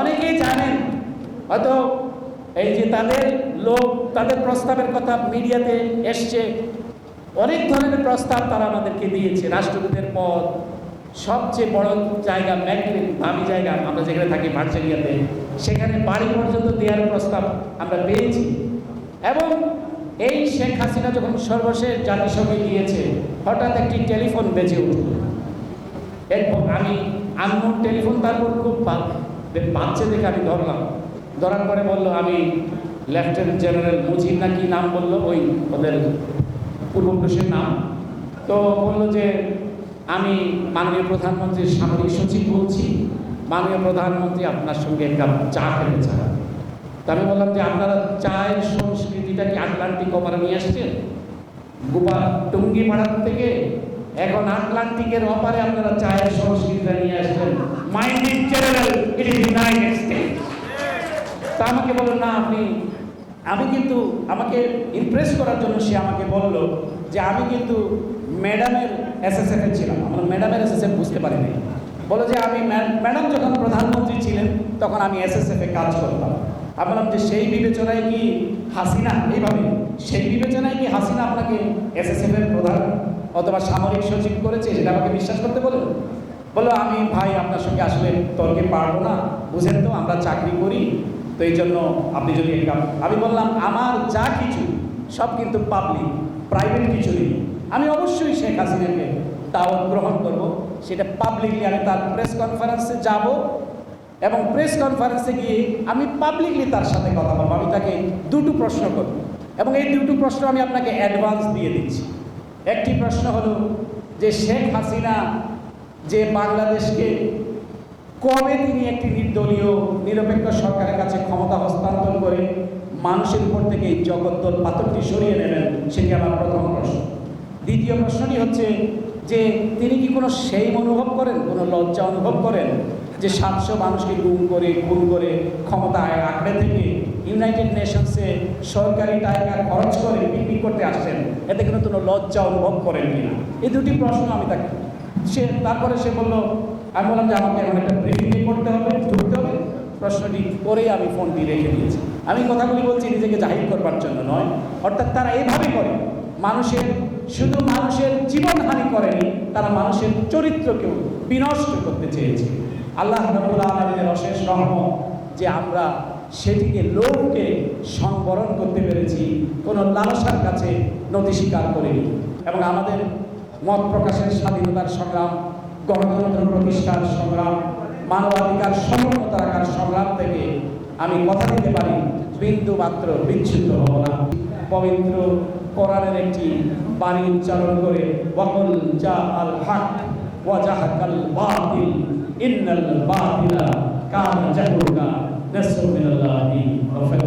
অনেকেই জানেন, হয়তো এই যে তাদের লোক, তাদের প্রস্তাবের কথা মিডিয়াতে এসছে, অনেক ধরনের প্রস্তাব তারা আমাদেরকে দিয়েছে, রাষ্ট্রদূতের পদ, সবচেয়ে বড় জায়গা ম্যাকলিন দামি জায়গা, আমরা যেখানে থাকি ভার্জিনিয়াতে, সেখানে বাড়ি পর্যন্ত দেওয়ার প্রস্তাব আমরা পেয়েছি। এবং এই শেখ হাসিনা যখন সর্বশেষ জাতিসংঘে গিয়েছে, হঠাৎ একটি টেলিফোন বেজে উঠল। এরপর আমি আননোন টেলিফোন, তারপর খুব বা- বাচ্চা দেখে আমি ধরলাম। ধরার পরে বলল, আমি লেফটেন্যান্ট জেনারেল মুজিব না কি নাম বলল? ওই ওদের পূর্বপুরুষের নাম। তো বলল যে, আমি মাননীয় প্রধানমন্ত্রীর সামরিক সচিব বলছি। মাননীয় প্রধানমন্ত্রী আপনার সঙ্গে এক কাপ চা খেতে চান। তা আমি বললাম যে, আপনারা চায়ের সংস্কৃতিটা কি আটলান্টিক ওপারে নিয়ে আসছেন? গোপা টুঙ্গি পাড়ার থেকে এখন আটলান্টিকের অপারে আপনারা চায়ের সংস্কৃতিটা নিয়ে আসবেন। Mind in general it is United State তা আমাকে বলল না, আপনি, আমি কিন্তু আমাকে ইমপ্রেস করার জন্য সে আমাকে বলল যে আমি কিন্তু ম্যাডামের এসএসএফে ছিলাম। আমরা ম্যাডামের এসএসএফ বুঝতে পারিনি। বলো যে আমি ম্যা- ম্যাডাম যখন প্রধানমন্ত্রী ছিলেন, তখন আমি এসএসএফে কাজ করতাম। আমি বললাম যে সেই বিবেচনায় কি হাসিনা? এইভাবে, সেই বিবেচনায় কি হাসিনা আপনাকে এসএসএফ এর প্রধান? অথবা সামরিক সচিব করেছে, সেটা আমাকে বিশ্বাস করতে বলুন বলল, আমি ভাই, আপনার সঙ্গে আসলে তর্কে পারব না, বুঝেন তো, আমরা চাকরি করি, তো এই জন্য আপনি যদি একটা আমি বললাম, আমার যা কিছু, সব কিন্তু পাবলিক প্রাইভেট কিছু নেই আমি অবশ্যই শেখ হাসিনাকে দাওয়াত গ্রহণ করব, সেটা পাবলিকলি আমি তার প্রেস কনফারেন্সে যাব এবং প্রেস কনফারেন্সে গিয়ে আমি পাবলিকলি তার সাথে কথা বলব। আমি তাকে দুটো প্রশ্ন করব এবং এই দুটো প্রশ্ন আমি আপনাকে অ্যাডভান্স দিয়ে দিচ্ছি। একটি প্রশ্ন হলো যে শেখ হাসিনা যে বাংলাদেশকে কবে তিনি একটি নির্দলীয়, নিরপেক্ষ সরকারের কাছে ক্ষমতা হস্তান্তর করে মানুষের উপর থেকে এই জগদ্দল পাথরটি সরিয়ে নেবেন, সেটি আমার প্রথম প্রশ্ন। দ্বিতীয় প্রশ্নটি হচ্ছে যে তিনি কি কোনো সেই অনুভব করেন, কোনো লজ্জা অনুভব করেন যে সাতশো মানুষকে গুম করে, খুন করে ক্ষমতায় আঁকড়ে থেকে ইউনাইটেড নেশনসে সরকারি টাকা খরচ করে পিকনিক করতে আসছেন, এতে কিন্তু কোনো লজ্জা অনুভব করেন কিনা? এই দুটি প্রশ্ন আমি তাকে, সে তারপরে সে বলল, আমি বললাম যে আমাকে এখন একটা ব্রিফিং করতে হবে, ঢুকতে হবে। প্রশ্নটি করেই আমি ফোনটি রেখে দিয়েছি। আমি কথাগুলি বলছি নিজেকে জাহির করবার জন্য নয়, অর্থাৎ তারা এইভাবে করে। মানুষের, শুধু মানুষের জীবনহানি করেনি, তারা মানুষের চরিত্রকেও বিনষ্ট করতে চেয়েছে। আল্লাহ রবুল আলমের অশেষ রহমত যে আমরা সেটিকে লোককে সংবরণ করতে পেরেছি। কোনো লালসার কাছে নথি স্বীকার করিনি। এবং আমাদের মত প্রকাশের স্বাধীনতার সংগ্রাম, গণতন্ত্র প্রতিষ্ঠার সংগ্রাম, মানবাধিকার সমুন্নত রাখার সংগ্রাম থেকে আমি কথা দিতে পারি বিন্দু মাত্র বিচ্ছুত হব না। পবিত্র কোরআনের একটি বাণী উচ্চারণ করে, ওয়াকুল জা আল হক বাতিল, ইন্নাল বাতিলা কানা نسر من الله رفع